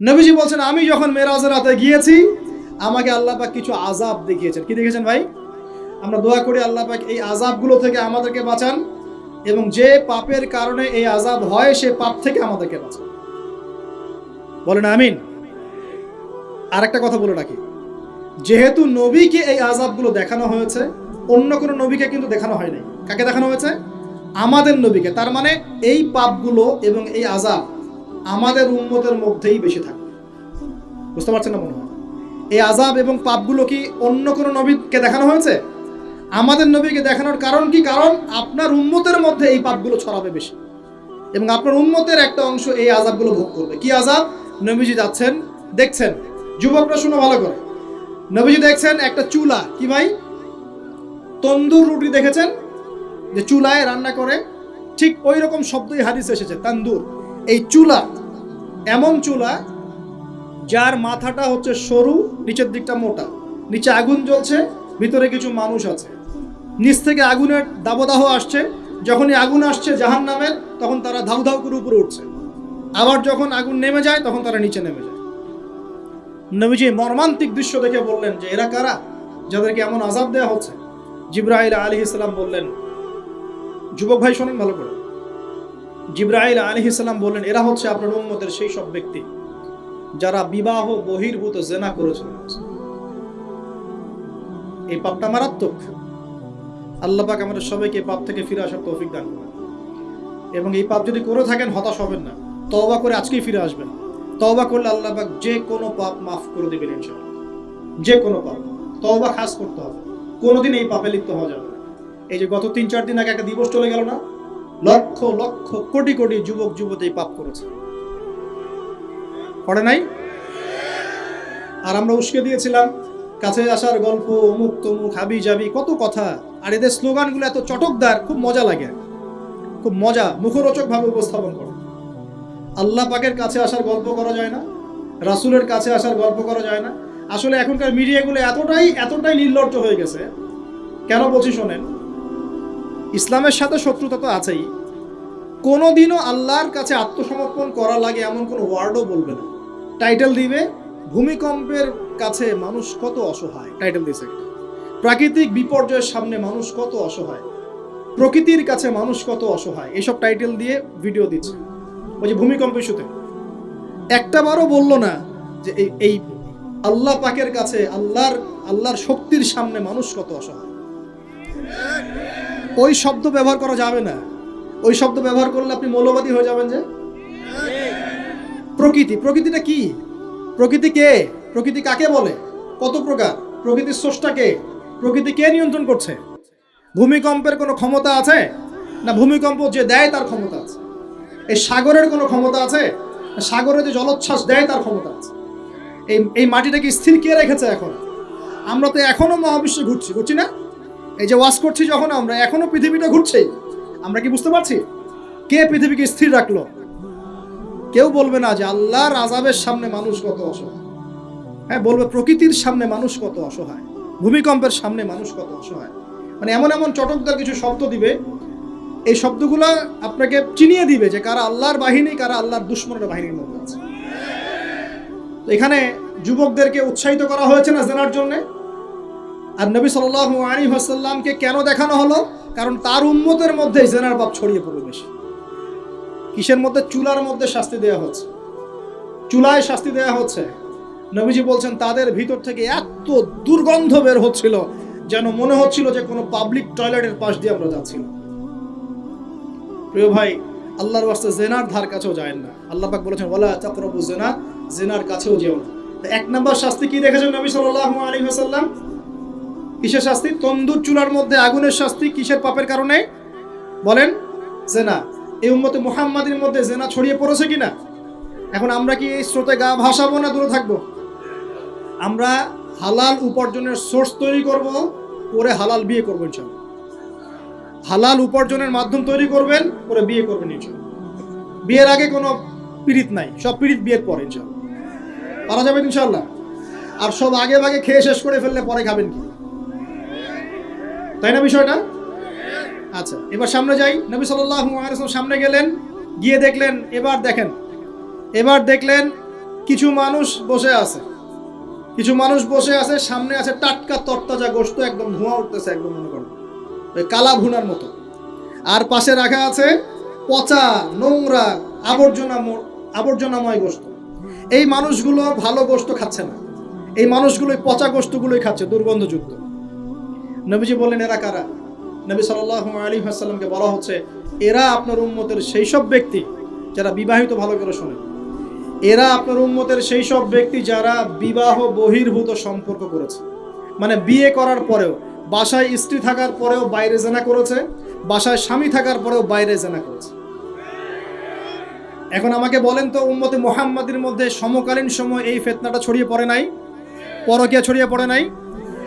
নবীজি বলছেন, আমি যখন মেরাজের রাতে গিয়েছি, আমাকে আল্লাহ পাক কিছু আজাব দেখিয়েছেন। কি দেখেছেন ভাই? আমরা দোয়া করি আল্লাহ পাক এই আজাবগুলো থেকে আমাদেরকে বাঁচান এবং যে পাপের কারণে এই আজাব হয়, সে পাপ থেকে আমাদেরকে বাঁচান। বলেন আমিন। আর একটা কথা বলে রাখি। যেহেতু নবীকে এই আজাবগুলো দেখানো হয়েছে, অন্য কোনো নবীকে কিন্তু দেখানো হয়নি কাকে দেখানো হয়েছে? আমাদের নবীকে। তার মানে এই পাপগুলো এবং এই আজাব আমাদের উন্মতের মধ্যেই বেশি থাকবে। বুঝতে পারছেন না মনে হয়? এই আজাব এবং পাপগুলো কি অন্য কোনো নবীকে দেখানো হয়েছে? আমাদের নবীকে দেখানোর কারণ কি? কারণ আপনার উন্মতের মধ্যে এই পাপগুলো ছড়াবে বেশি। এবং আপনার উন্মতের একটা অংশ এই আজাবগুলো ভোগ করবে। কি আজাব নবীজি যাচ্ছেন, দেখছেন। যুবকরা শুনো ভালো করে। নবীজি দেখছেন একটা চুলা। কি ভাই? তন্দুর রুটি দেখেছেন? যে চুলায় রান্না করে, ঠিক ওই রকম শব্দই হাদিস এসেছে, তান্দুর। এই চুলা, এমন চুলা যার মাথাটা হচ্ছে সরু, নিচের দিকটা মোটা। নিচে আগুন জ্বলছে, ভিতরে কিছু মানুষ আছে। নিচ থেকে আগুনের দাবদাহ আসছে, যখনই আগুন আসছে জাহান নামের তখন তারা ধাউ ধাউ করে উপরে উঠছে। আবার যখন আগুন নেমে যায়, তখন তারা নিচে নেমে যায়। নবীজি মর্মান্তিক দৃশ্য দেখে বললেন যে, এরা কারা? যাদেরকে এমন আজাব দেওয়া হচ্ছে? জিব্রাইল আলী ইসলাম বললেন, যুবক ভাই, শোনেন ভালো করে। জিব্রাইল আলী ইসলাম বললেন, এরা হচ্ছে আপনার উম্মতের সেই সব ব্যক্তি যারা বিবাহ, বহির্ভূত, জেনা করেছিল এই পাপটা মারাত্মক। আল্লাহ পাক আমাদের সবাইকে পাপ থেকে ফিরে আসার তৌফিক দান করেন। এবং এই পাপ যদি করে থাকেন, হতাশ হবেন না। তওবা করে আজকেই ফিরে আসবেন। তওবা করলে আল্লাহ পাক যে কোনো পাপ মাফ করে দেবেন ইনশাআল্লাহ। যে কোনো পাপ। তওবা খাস করতে হবে। কোনোদিন এই পাপে লিপ্ত হওয়া যাবে না। এই যে গত তিন চার দিন আগে একটা দিবস চলে গেল না? লক্ষ লক্ষ, কোটি কোটি যুবক, যুবতী পাপ করেছে। পড়ে নাই? আর আমরা উস্কে দিয়েছিলাম, কাছে আসার গল্প, অমুক তমুক, হাবি যাবি কত কথা। আর এদের স্লোগানগুলো এত চটকদার, খুব মজা লাগে। খুব মজা, মুখরোচক ভাবে উপস্থাপন করে। আল্লাহ পাকের কাছে আসার গল্প করা যায় না, রাসূলের কাছে আসার গল্প করা যায় না। আসলে এখনকার মিডিয়াগুলো এতটাই এতটাই নির্লজ্জ হয়ে গেছে। কেন বলছি শোনেন? ইসলামের সাথে শত্রুতা তো আছেই। কোনোদিনও আল্লাহর কাছে আত্মসমর্পণ করা লাগে এমন কোনো ওয়ার্ডও বলবে না। টাইটেল দিবে, ভূমিকম্পের কাছে মানুষ কত অসহায়, টাইটেল একটা। প্রাকৃতিক বিপর্যয়ের সামনে মানুষ কত অসহায়, প্রকৃতির কাছে মানুষ কত অসহায় এইসব টাইটেল দিয়ে ভিডিও দিচ্ছে। ওই যে ভূমিকম্প ইস্যুতে। একটা বারও বলল না যে এই আল্লাহ পাকের কাছে, আল্লাহর আল্লাহর শক্তির সামনে মানুষ কত অসহায়। ওই শব্দ ব্যবহার করা যাবে না। ওই শব্দ ব্যবহার করলে আপনি মৌলবাদী হয়ে যাবেন যে। প্রকৃতি, প্রকৃতিটা কি? প্রকৃতি কে? প্রকৃতি কাকে বলে? কত প্রকার? প্রকৃতির স্রষ্টা কে? প্রকৃতি কে নিয়ন্ত্রণ করছে? ভূমিকম্পের কোনো ক্ষমতা আছে? না, ভূমিকম্প যে দেয় তার ক্ষমতা আছে। এই সাগরের কোনো ক্ষমতা আছে? সাগরে যে জলোচ্ছ্বাস দেয় তার ক্ষমতা আছে। এই এই মাটিটাকে স্থির কে রেখেছে এখন? আমরা তো এখনও মহাবিশ্বে ঘুরছি ঘুরছি না? এই যে ওয়াশ করছি যখন আমরা, এখনও পৃথিবীটা ঘুরছে। আমরা কি বুঝতে পারছি? কে পৃথিবীকে স্থির রাখল? কেউ বলবে না যে আল্লাহর আজাবের সামনে মানুষ কত অসহায়। হ্যাঁ বলবে প্রকৃতির সামনে মানুষ কত অসহায়। ভূমিকম্পের সামনে মানুষ কত অসহায়। মানে এমন এমন চটকদার কিছু শব্দ দিবে। এই শব্দগুলো আপনাকে চিনিয়ে দিবে যে কারা আল্লাহর বাহিনী, কারা আল্লাহর দুশ্মনের বাহিনীর মধ্যে আছে। এখানে যুবকদেরকে উৎসাহিত করা হয়েছে না জানার জন্য? আর নবী সাল্লাহ আলী হাসাল্লামকে কেন দেখানো হলো? কারণ তার উম্মতের মধ্যে জেনার বাপ ছড়িয়ে পড়বে বেশি। কিসের মধ্যে? চুলার মধ্যে শাস্তি দেওয়া হচ্ছে। চুলায় শাস্তি দেওয়া হচ্ছে। নবীজি বলছেন, তাদের ভিতর থেকে এত দুর্গন্ধ বের হচ্ছিল যেন মনে হচ্ছিল যে কোনো পাবলিক টয়লেটের পাশ দিয়ে আমরা যাচ্ছিলাম প্রিয় ভাই, আল্লাহর ওয়াস্তে জেনার ধার কাছেও যায় না। আল্লাহ পাক বলেছেন, ওয়ালা তাকরাবু জেনা, জেনার কাছেও যেও না। এক নম্বর শাস্তি কি দেখেছেন নবী সাল্লাল্লাহু আলাইহি ওয়াসাল্লাম? কিসের শাস্তি? তন্দুর চুলার মধ্যে আগুনের শাস্তি কিসের পাপের কারণে? বলেন, জেনা। এই উম্মতে মুহাম্মাদের মধ্যে জেনা ছড়িয়ে পড়েছে কিনা? এখন আমরা কি এই স্রোতে গা ভাসাবো না দূরে থাকব? আমরা হালাল উপার্জনের সোর্স তৈরি করব করে হালাল বিয়ে করব ইনশাল্লাহ। হালাল উপার্জনের মাধ্যম তৈরি করবেন করে বিয়ে করবেন ইনশাল্লাহ। বিয়ের আগে কোনো পীড়িত নাই, সব পীড়িত বিয়ের পরে ইনশাল্লাহ। পারা যাবে ইনশাল্লাহ। আর সব আগে ভাগে খেয়ে শেষ করে ফেললে পরে খাবেন কি? তাই না বিষয়টা? আচ্ছা এবার সামনে যাই। নবী ওয়াসাল্লাম সামনে গেলেন, গিয়ে দেখলেন, এবার দেখেন, এবার দেখলেন কিছু মানুষ বসে আছে। কিছু মানুষ বসে আছে, সামনে আছে টাটকা তরতাজা গোস্ত একদম ধোঁয়া উঠতেছে, একদম মনে করেন। ওই কালা ভুনার মতো। আর পাশে রাখা আছে পচা নোংরা আবর্জনা আবর্জনাময় গোস্ত এই মানুষগুলো ভালো গোস্ত খাচ্ছে না। এই মানুষগুলো পচা গোস্তগুলোই খাচ্ছে, দুর্গন্ধযুক্ত। নবীজি বললেন, এরা কারা? নবী সাল্লাহ আলী হাসাল্লামকে বলা হচ্ছে, এরা আপনার উম্মতের সেই সব ব্যক্তি যারা বিবাহিত ভালো করে শোনে। এরা আপনার উম্মতের সেই সব ব্যক্তি যারা বিবাহ বহির্ভূত সম্পর্ক করেছে। মানে বিয়ে করার পরেও, বাসায় স্ত্রী থাকার পরেও বাইরে জেনা করেছে, বাসায় স্বামী থাকার পরেও বাইরে জেনা করেছে। এখন আমাকে বলেন তো, উম্মতে মোহাম্মদের মধ্যে সমকালীন সময় এই ফেতনাটা ছড়িয়ে পড়ে নাই? পরকিয়া ছড়িয়ে পড়ে নাই?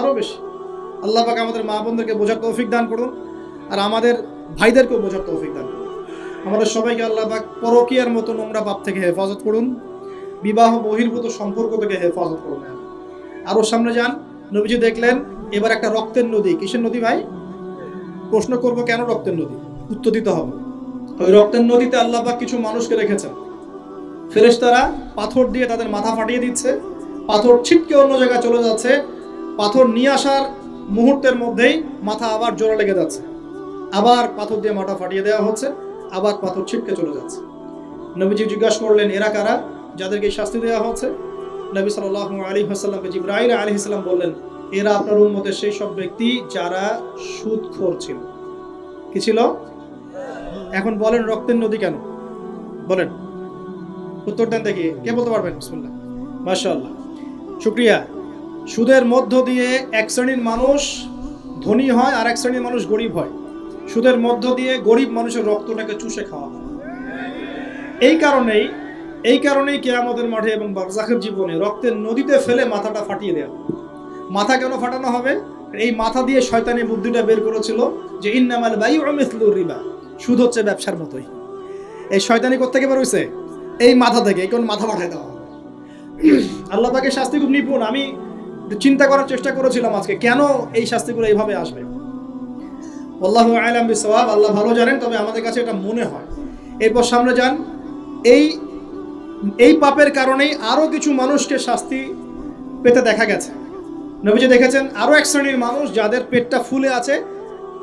আরও বেশি। আল্লাহ পাক আমাদের মা বোনদেরকে বোঝার তৌফিক দান করুন আর আমাদের ভাইদেরকেও বোঝার তৌফিক দান করুন। আমাদের সবাইকে আল্লাহ পাক পরকিয়ার মতো নোংরা পাপ থেকে হেফাজত করুন, বিবাহ বহির্ভূত সম্পর্ক থেকে হেফাজত করুন। আরও সামনে যান, নবীজি দেখলেন, এবার একটা রক্তের নদী। কিসের নদী ভাই? প্রশ্ন করব কেন রক্তের নদী? উত্তর দিতে হবে। ওই রক্তের নদীতে আল্লাহ পাক কিছু মানুষকে রেখেছেন। ফেরেশতারা পাথর দিয়ে তাদের মাথা ফাটিয়ে দিচ্ছে, পাথর ছিটকে অন্য জায়গায় চলে যাচ্ছে পাথর নিয়ে আসার মুহূর্তের মধ্যেই মাথা আবার জোড়া লেগে যাচ্ছে। আবার পাথর দিয়ে মাথা ফাটিয়ে দেওয়া হচ্ছে, আবার পাথর ছিটকে চলে যাচ্ছে। নবীজি জিজ্ঞাসা করলেন, এরা কারা? যাদেরকে শাস্তি দেওয়া হচ্ছে। নবী সাল আলী হাসাল্লামকে জিব্রাহিল আলী ইসলাম বললেন, এরা আপনার উন্মতের সেই সব ব্যক্তি যারা সুদখোর ছিল। কি ছিল? এখন বলেন রক্তের নদী কেন? বলেন। উত্তর দেন দেখি। কে বলতে পারবেন? বিসমুল্লাহ। মাশাআল্লাহ। শুক্রিয়া। সুদের মধ্য দিয়ে এক শ্রেণির মানুষ ধনী হয় আর এক শ্রেণির মানুষ গরিব হয়। সুদের মধ্য দিয়ে গরিব মানুষের রক্তটাকে চুষে খাওয়া হয়। এই কারণেই এই কারণেই কেয়ামতের মাঠে এবং বারজাখের জীবনে রক্তের নদীতে ফেলে মাথাটা ফাটিয়ে দেওয়া মাথা কেন ফাটানো হবে? এই মাথা দিয়ে শয়তানি বুদ্ধিটা বের করেছিল যে ইন্নামাল বায়ু মিথলুর রিবা, সুদ হচ্ছে ব্যবসার মতোই। এই শয়তানি কোথেকে বের হয়েছে এই মাথা থেকে, এই কোন মাথা পাঠাই দেওয়া আল্লাহ পাকে শাস্তি খুব নিপুণ। আমি চিন্তা করার চেষ্টা করেছিলাম আজকে। কেন এই শাস্তিগুলো এইভাবে আসবে? আল্লাহ আলাম বিসওয়াব, আল্লাহ ভালো জানেন, তবে আমাদের কাছে এটা মনে হয়। এরপর সামনে যান। এই এই পাপের কারণেই আরও কিছু মানুষকে শাস্তি পেতে দেখা গেছে। নবীজি দেখেছেন আরও এক শ্রেণির মানুষ যাদের পেটটা ফুলে আছে,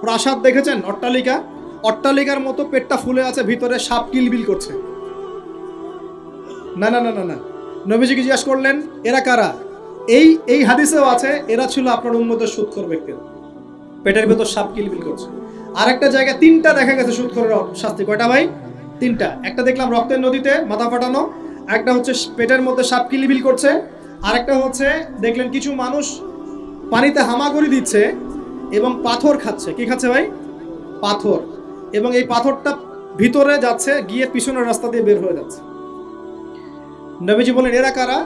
প্রাসাদ দেখেছেন, অট্টালিকা? অট্টালিকার মতো পেটটা ফুলে আছে, ভিতরে সাপ কিলবিল করছে। না না না না না। নবীজিকে জিজ্ঞাসা করলেন, এরা কারা? এই এই হাদিসেও আছে, এরা ছিল আপনার উন্মতের সুৎখর ব্যক্তিরা পেটের ভেতর সাপ কিলবিল করছে। আর একটা জায়গায় তিনটা দেখা গেছে সুৎখরের শাস্তি। কয়টা ভাই? তিনটা। একটা দেখলাম রক্তের নদীতে মাথা ফাটানো, একটা হচ্ছে পেটের মধ্যে সাপ কিলিবিল করছে আর একটা হচ্ছে দেখলেন কিছু মানুষ পানিতে হামাগুড়ি দিচ্ছে এবং পাথর খাচ্ছে। কি খাচ্ছে ভাই? পাথর। এবং এই পাথরটা ভিতরে যাচ্ছে, গিয়ে পিছনের রাস্তা দিয়ে বের হয়ে যাচ্ছে। নবীজি বলেন, এরা কারা?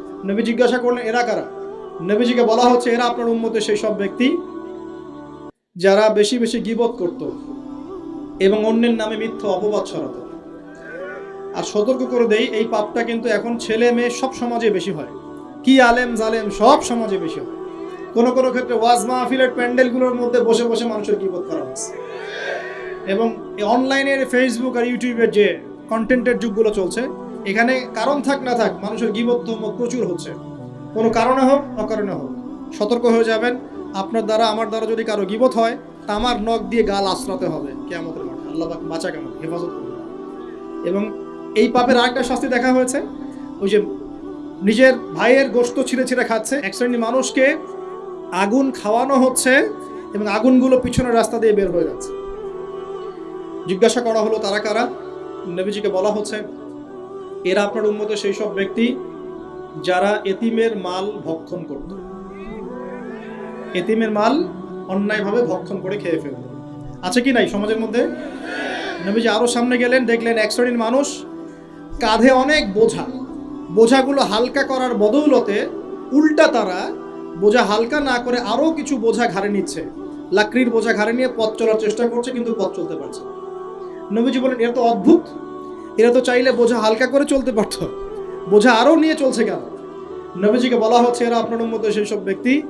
নবী জিজ্ঞাসা করলেন, এরা কারা? নবীজিকে বলা হচ্ছে, এরা আপনার উন্মতে সেই সব ব্যক্তি যারা বেশি বেশি গিবত করত এবং অন্যের নামে মিথ্যা অপবাদ ছড়াত। আর সতর্ক করে দেই, এই পাপটা কিন্তু এখন ছেলে মেয়ে সব সমাজে বেশি হয়। কি আলেম জালেম সব সমাজে বেশি হয়। কোনো কোনো ক্ষেত্রে ওয়াজ মাহফিলের প্যান্ডেলগুলোর মধ্যে বসে বসে মানুষের গিবত করা হচ্ছে। এবং অনলাইনের ফেসবুক আর ইউটিউবের যে কন্টেন্টের যুগগুলো চলছে এখানে কারণ থাক না থাক, মানুষের গিবত প্রচুর হচ্ছে। কোনো কারণে হোক, অকারণে হোক, সতর্ক হয়ে যাবেন। আপনার দ্বারা, আমার দ্বারা যদি কারও গিবত হয় তা আমার নখ দিয়ে গাল আশ্রাতে হবে কেমতের মাঠে। আল্লাহ বাঁচা কেমন, হেফাজত এবং এই পাপের আরেকটা শাস্তি দেখা হয়েছে, ওই যে নিজের ভাইয়ের গোস্ত ছিঁড়ে ছিঁড়ে খাচ্ছে। এক শ্রেণির মানুষকে আগুন খাওয়ানো হচ্ছে এবং আগুনগুলো পিছনের রাস্তা দিয়ে বের হয়ে যাচ্ছে। জিজ্ঞাসা করা হলো, তারা কারা? নবীজিকে বলা হচ্ছে এরা আপনার উন্মতে সেই সব ব্যক্তি যারা এতিমের মাল ভক্ষণ করত। এতিমের মাল অন্যায়ভাবে ভক্ষণ করে খেয়ে ফেলত। আছে কি নাই সমাজের মধ্যে? নবীজি আরও সামনে গেলেন, দেখলেন এক শ্রেণির মানুষ কাঁধে অনেক বোঝা। বোঝাগুলো হালকা করার বদৌলতে উল্টা তারা বোঝা হালকা না করে আরও কিছু বোঝা ঘাড়ে নিচ্ছে। লাকড়ির বোঝা ঘাড়ে নিয়ে পথ চলার চেষ্টা করছে, কিন্তু পথ চলতে পারছে। নবীজি বলেন, এরা তো অদ্ভুত। এরা তো চাইলে বোঝা হালকা করে চলতে পারত। বোঝা আরও নিয়ে চলছে কেন? নবীজিকে বলা হচ্ছে, এরা আপনার মতো সেই সব ব্যক্তি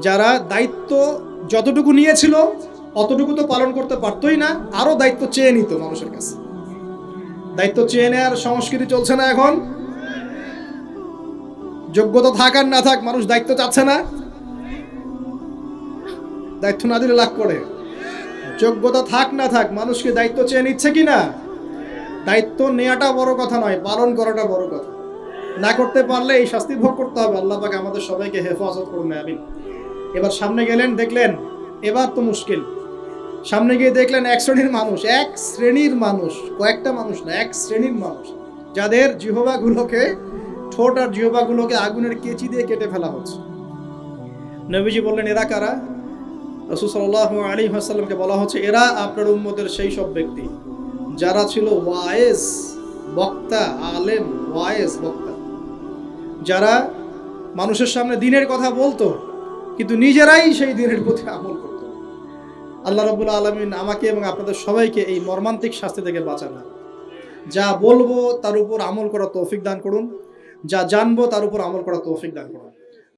যারা দায়িত্ব যতটুকু নিয়েছিল, অতটুকু তো পালন করতে পারতোই না আরও দায়িত্ব চেয়ে নিত মানুষের কাছে। দায়িত্ব চেয়ে নেওয়ার সংস্কৃতি চলছে না এখন। যোগ্যতা থাক আর না থাক, মানুষ দায়িত্ব চাচ্ছে না। দায়িত্ব না দিলে লাভ করে। যোগ্যতা থাক না থাক, মানুষকে দায়িত্ব চেয়ে নিচ্ছে কি না দায়িত্ব নেওয়াটা বড় কথা নয়, পালন করাটা বড় কথা। না করতে পারলে এই শাস্তি ভোগ করতে হবে, আল্লাহ পাক আমাদের সবাইকে হেফাজত করুন, আমিন। এবার সামনে গেলেন, দেখলেন, এবার তো মুশকিল। সামনে গিয়ে দেখলেন এক শ্রেণির মানুষ, এক শ্রেণির মানুষ, কয়েকটা মানুষ না, এক শ্রেণির মানুষ, যাদের জিহবাগুলোকে, ঠোঁট আর জিহবাগুলোকে আগুনের কেচি দিয়ে কেটে ফেলা হচ্ছে। নবীজি বললেন, এরা কারা? রসুল সাল্লাহ আলী হাসাল্লামকে বলা হচ্ছে, এরা আপনার উম্মতের সেই সব ব্যক্তি। যারা ছিল ওয়ায়েস, বক্তা, আলেম, ওয়ায়েস, বক্তা। যারা মানুষের সামনে দিনের কথা বলতো, কিন্তু নিজেরাই সেই দিনের প্রতি আমল করতো। আল্লাহ রবুল্লা আলমিন আমাকে এবং আপনাদের সবাইকে এই মর্মান্তিক শাস্তি থেকে বাঁচান। যা বলব তার উপর আমল করা তৌফিক দান করুন, যা জানব তার উপর আমল করা তৌফিক দান করুন।